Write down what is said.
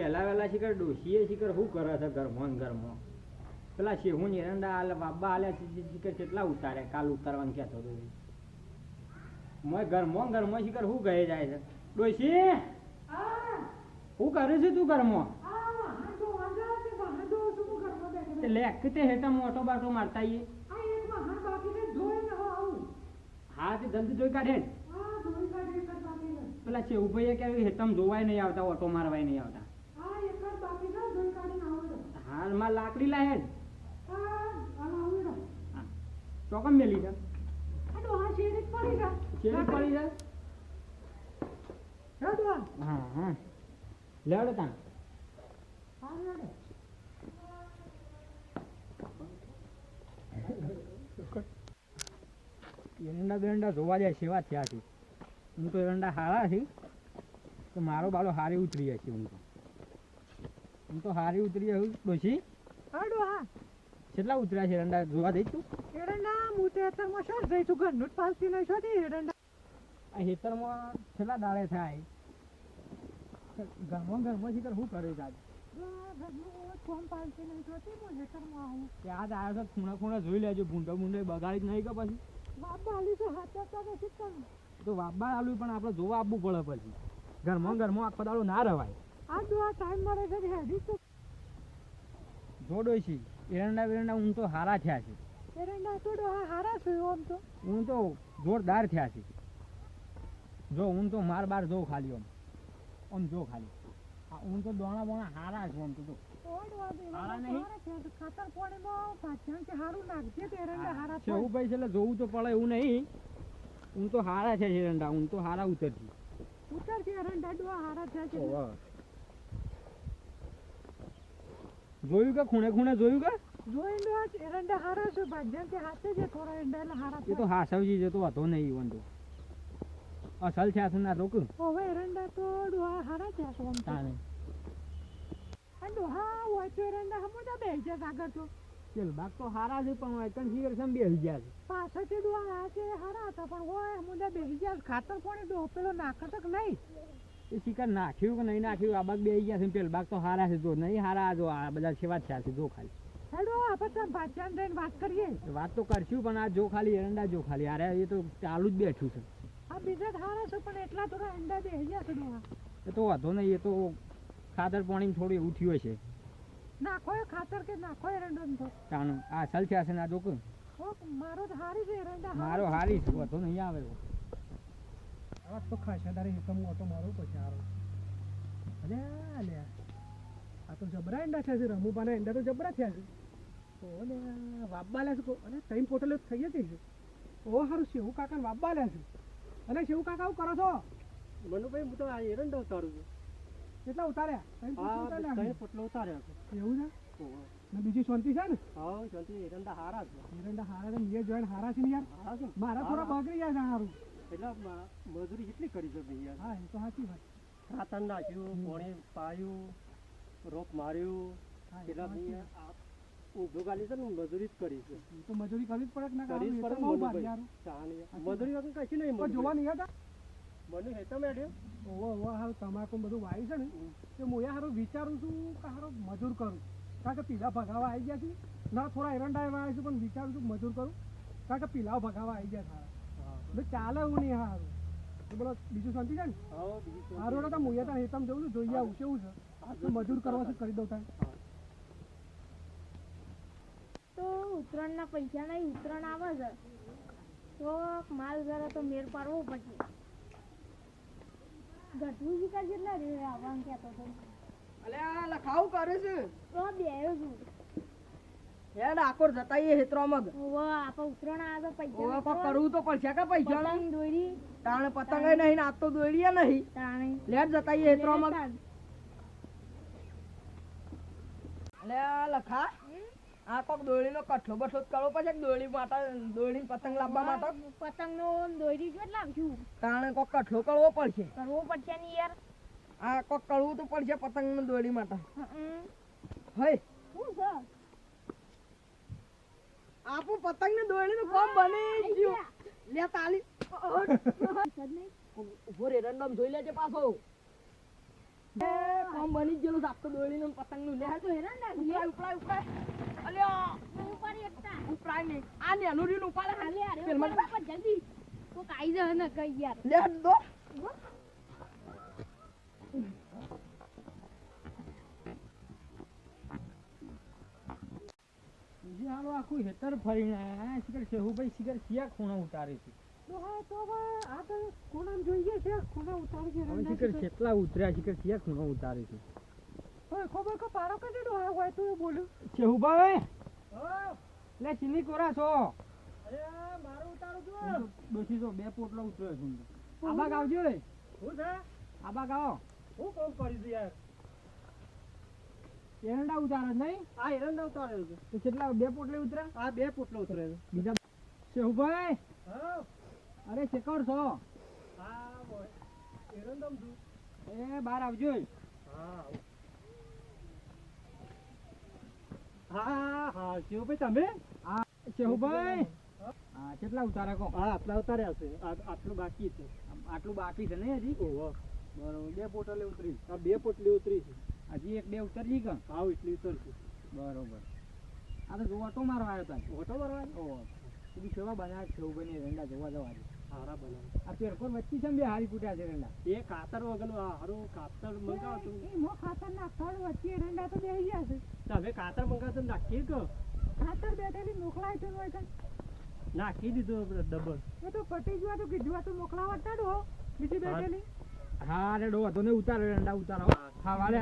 વહેલા વહેલા શિખર ડોશીએ શિખર શું કરે છે ઘરમાં ઘરમાં? પેલા શેહું નિરંડા આલે બાબા હાલે છે શિખર કેટલા ઉતારે? કાલ ઉતારવાનું કહેતો હતો મોય ઘરમાં ઘરમાં શિખર શું કહે જાય છે? ડોશી શું કરે છે તું ઘરમાં? તે લે તે હેઠા મોટો બાટો મારતા આઈએ. હા તે જલ્દી જોઈ કાઢે ને. પેલા શેહુભાઈએ કે હેતમ જોવાય નહીં આવતા ઓટો મારવાય નહીં આવતા. હાલમાં લાકડી લાહે ને. ચોકમ મેલી જા? શેરી પડી જોવા જાય, સેવા થયા છે. હું તો એરંડા હારા છે. તો મારો બાળો હારે ઉતરી જાય છે, હું તો. હું તો હારી ઉતરી જાય હું હા. કેટલા ઉતર્યા છે રંડા જોવા દઈ તું. આ હેતરમાં કેટલા દાડે થાય? ઘરમાં ઘરમાં શીખર શું કરે છે આજ? આજ આવ્યો છો ખૂણા ખૂણા જોઈ લેજો ભૂંડો ભૂંડો બગાડી જ નહીં કે પછી? તો વાબા આલુ પણ. આપણે જોવા આપવું પડે પછી. ઘરમાં ઘરમાં આખો દાડો ના રવાય. જોડો છે એરંડા તો હારા થયા છે. ઊન તો જોરદાર થયા છે. જો હું તો માર બાર જો ખાલી આમ. આમ જો ખાલી. આ ઊન તો દોણા બોણા હારા છે આમ તો જો. એવું ભાઈ છે એટલે જોવું તો પડે એવું નહીં. ઊન તો હારા છે એરંડા ઊન તો હારા થયા ઓવા. જોયું કે ખૂણે ખૂણે જોયું કે? એ તો હાસવજી નહીં ઈવન તો. અસલ છે ના રોક. તાણે. ચલ બાક તો હારા છે પણ એકન શિખર સમ પાછળથી ડોહા છે હારા હતા પણ હોય મુદ્દા બેસી ગયા ખાતર પાણી ડોહ પેલો નાખતો નહીં? એ શિકાર નાખ્યું કે નહીં નાખ્યું? આ બાગ બે ગયા છે પેલ બાગ તો હારા છે. જો નહીં હારા જો આ બધા સેવા થયા છે. જો ખાલી. હેડો આપણે તમે રહીને વાત કરીએ. વાત તો કરશું પણ આ જો ખાલી એરંડા જો ખાલી. અરે એ તો ચાલુ જ બેઠું છે. આ બીજા હારા છે પણ એટલા થોડા અંડા બે ગયા છે એ તો વાંધો નહીં એ તો ખાતર પાણી થોડું એવું થયું છે નાખો ખાતર કે નાખો એરંડો તો. તાનું આ સલ છે છે ના જો મારો તો હારી છે એરંડા મારો હારી છે વાંધો નહીં આવે. આવા તો ખાસા તારે એકમ ઓટો મારવો પછી હારો અલે અલે. આ તો જબરા એંડા થયા છે રમુબાના એંડા તો જબરા થયા છે. ઓ ને વાબ્બા લે છે અને ત્રણ પોટલો થઈ જતી છે. ઓ હારું શેવું કાકા વાબ્બા લે છે. અને શેવું કાકા આવું કરો છો? મનુભાઈ હું તો આ એરંડો ઉતારું છું. કેટલા ઉતાર્યા? ત્રણ પોટલો આ ઉતાર્યા. પોટલો ઉતાર્યા એવું છે. ને બીજી શાંતિ છે ને? હા શાંતિ એરંડા હારા છે. એરંડા હારા છે મેં જોઈને હારા છે ને યાર? મારા થોડા બગડી જાય છે હારું. એટલે મજૂરી કેટલી કરી છે ભાઈ હા એ તો સાચી વાત. ખાતર નાખ્યું પાણી પાયું રોપ માર્યું. કેટલા ભઈ વાત. આ ઊંધું ગાલી છે ને મજૂરી જ કરી છે તો મજૂરી કરવી જ પડે ના કરી જ કરવી? એ તો પડે ને બહુ ભારી મનુભાઈ હારું. ચાની. સાચી મજૂરી વગર કશું નહીં પણ જોવા નહીં હતા મનુ હેઠો બેઠ્યો ઓવો ઓવો હારું તમાકુ બધું વાય છે ને તે એ હારું વિચારું છું કે હારું મજૂર કરું. કારણ કે પીલા ભગાવા આવી ગયા છે. ના થોડા એરંડા એવા આવ્યા છે પણ વિચારું છું મજૂર કરું. કારણ કે પીલાઓ ભગાવા આવી ગયા સારા ચાલે એવું નહીં હારું તો બોલો બીજું શાંતિ છે ને? હા બીજી શાંતિ. હારું એટલે હું એ હેતમ જવું છું જોઈએ આવું કેવું છે. મજૂર કરવા છે કરી દઉં થાય તો ઉત્તરાયણના પૈસા નહીં ઉત્તરાયણ આવે છે. તો માલ જરા તો મેર પાડવો પડશે. ગઢવું શીખા કેટલા રે આવવાનું કહેતો હતો. અલ્યા લખાવું કરે છે. તો બેયો છું હે ડાકોર જતાઈએ હેતરામાં ઓવો આપણે ઉતરણ આવે પૈસા ઓવો નાખો. કરવું તો પડશે કે પૈસા? પતંગ દોરી. તાણે પતંગ નહીં ને તો દોડીએ નહીં. તાણે. લેટ જતાઈએ હેતરામાં તાણ. અલ્યા લખા. આ કોક દોડીનો કઠલો બઠલો કરવો પડશે દોડી માટે દોડી પતંગ લાવવા માટે. પતંગનો દોડી કેટલા લાવશું? તાણે કોક કઠલો કરવો પડશે. કરવો પડશે ને યાર. આ કોક કરવું તો પડશે પતંગ દોડી માટે. હમ. શું છે? આપણું પતંગ ને દોડીનું કોમ બને ગયો. લે તાલી. જ. ઊભો રે રંડમ જોઈ લેજે પાછો. એ કોમ બની જ સાપ તો આખું દોડીને પતંગનું લે તો હેરાન ના ઉપરાય ઉપરાય ઉપરાય અલ્યા. ઉપાડી એકતા. ઉપરાય નહીં. આ ને અનુરી નું ઉપાડે. હાલે ઉપર જલ્દી કોક આઈ જાય ને કઈ યાર. લે દો. આખું હેતર ફરીને શિખર શેહુભાઈ શિખર શિયા ખૂણો ઉતારે છે. તો હા તો હવે આ તો ખૂણામાં જોઈએ છે ખૂણા ઉતારી છે હવે શિખર કેટલા ઉતર્યા શિખર શિયા ખૂણો ઉતારે છે. હવે ખબર કે પારો કદી ડોહા હોય તો એ શેહુભાઈ લે ચીલી કોરા છો? અરે મારું ઉતારું છું હું તો બે પોટલો ઉતર્યો છું. આબા ગાવજો રે શું છે? આબા ગાવ હું કોમ કરી છું યાર? એરંડા ઉતારે નહીં? હા એરંડા ઉતારે છે. તો કેટલા બે પોટલે ઉતરે? હા બે પોટલે ઉતરે છે. બીજા શેહુભાઈ હા. અરે શેકર છો? હા બોય એરંડમ છું. એ બહાર આવજો હા. હા હા શિવભાઈ તમે? આ શેહુભાઈ હા કેટલા ઉતારે કહો હા આટલા ઉતાર્યા છે. આટલું બાકી છે. આટલું બાકી છે નહીં હજી? ઓહો. બરોબર બે પોટલે ઉતરી. આ બે પોટલી ઉતરી છે. હજી એક બે ઉતરજી કે આવ એટલી ઉતરશું બરોબર. આ તો ઓટો તો મારો આવ્યો તા ઓટો ભરવાની ઓ બધી સેવા બનાવે છે શેહુભાઈ રંડા જોવા જવા દે. હારા બનાવે. આ પેરકોર વચ્ચે છે ને બે હારી ફૂટ્યા છે રંડા? એ કાતર વગરનું આ હારું કાતર મંગાવતું. એ મો ખાતર ના ફળ વચ્ચે એરંડા તો બેસી ગયા છે. તમે કાતર મંગાવતો નાખીએ કે ખાતર બેઠેલી મોકલાય છે હોય નાખી દીધું આપણે ડબલ. એ તો પટી ગયો તો કીધું તો મોકલાવતા જ બીજી બેઠેલી. હા ડો હતો ને ઉતારો રંડા ઉતારો. વાલે.